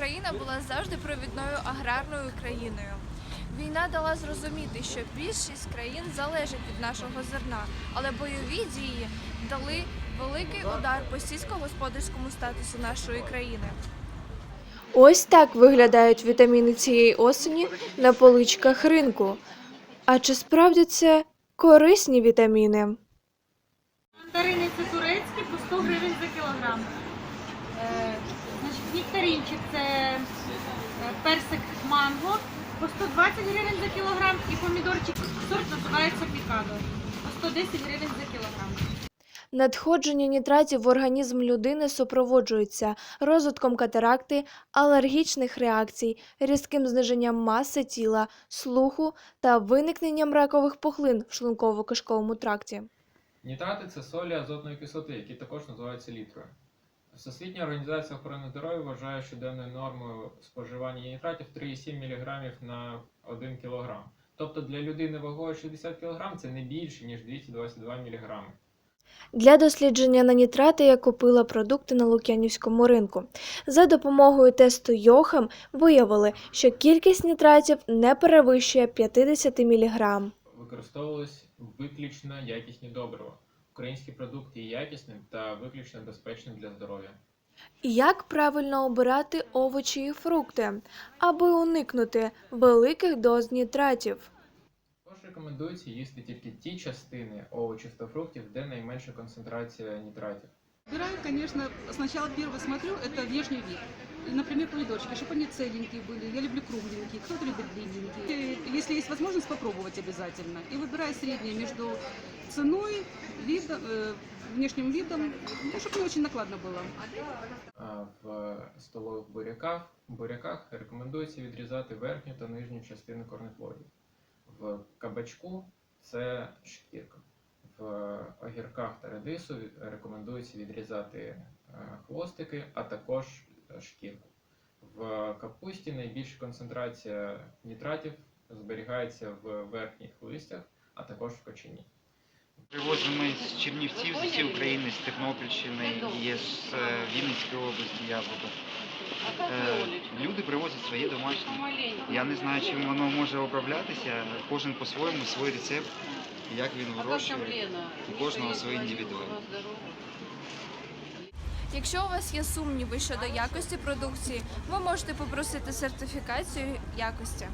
Україна була завжди провідною аграрною країною. Війна дала зрозуміти, що більшість країн залежить від нашого зерна, але бойові дії дали великий удар по сільськогосподарському статусу нашої країни. Ось так виглядають вітаміни цієї осені на поличках ринку. А чи справді це корисні вітаміни? Мандарини це турецькі по 100 гривень за кілограм. Е, це е, персик манго по 120 гривень за кілограм і помідорчик сорт називається пікадо по 110 гривень за кілограм. Надходження нітратів в організм людини супроводжується розвитком катаракти, алергічних реакцій, різким зниженням маси тіла, слуху та виникненням ракових пухлин в шлунково-кишковому тракті. Нітрати це солі азотної кислоти, які також називаються літрою. Всесвітня організація охорони здоров'я вважає щоденною нормою споживання нітратів 3,7 мг на 1 кг. Тобто для людини вагою 60 кг це не більше, ніж 222 мг. Для дослідження на нітрати я купила продукти на Лук'янівському ринку. За допомогою тесту Йохам виявили, що кількість нітратів не перевищує 50 мг. Використовувались виключно якісні добрива Українські продукти є якісним та виключно безпечним для здоров'я. Як правильно обирати овочі і фрукти, аби уникнути великих доз нітратів? Також рекомендується їсти тільки ті частини овочів та фруктів, де найменша концентрація нітратів. Выбираю, конечно, сначала первый смотрю, это внешний вид. Например, помидорчики, чтобы они целенькие были. Я люблю кругленькие, кто-то любит длинненькие. И Если есть возможность, попробовать обязательно. И выбираю среднее между ценой, видом, э, внешним видом, ну, чтобы не очень накладно было. А В столових буряках, буряках рекомендується відрізати верхню та нижню частину корнеплодів. В кабачку це шкірка. В огірках та редису рекомендується відрізати е, хвостики, а також е, шкірку. В капусті найбільша концентрація нітратів зберігається в верхніх листях, а також в кочині. Привозимо з Чернівців, з усієї України, з Тернопільщини, є з е, Вінницької області яблуко. Е, Люди привозять своє домашнє. Я не знаю, чим воно може оброблятися. Кожен по-своєму, свій рецепт, як він вирощує. У кожного свій індивідуальний. Якщо у вас є сумніви щодо якості продукції, ви можете попросити сертифікацію якості.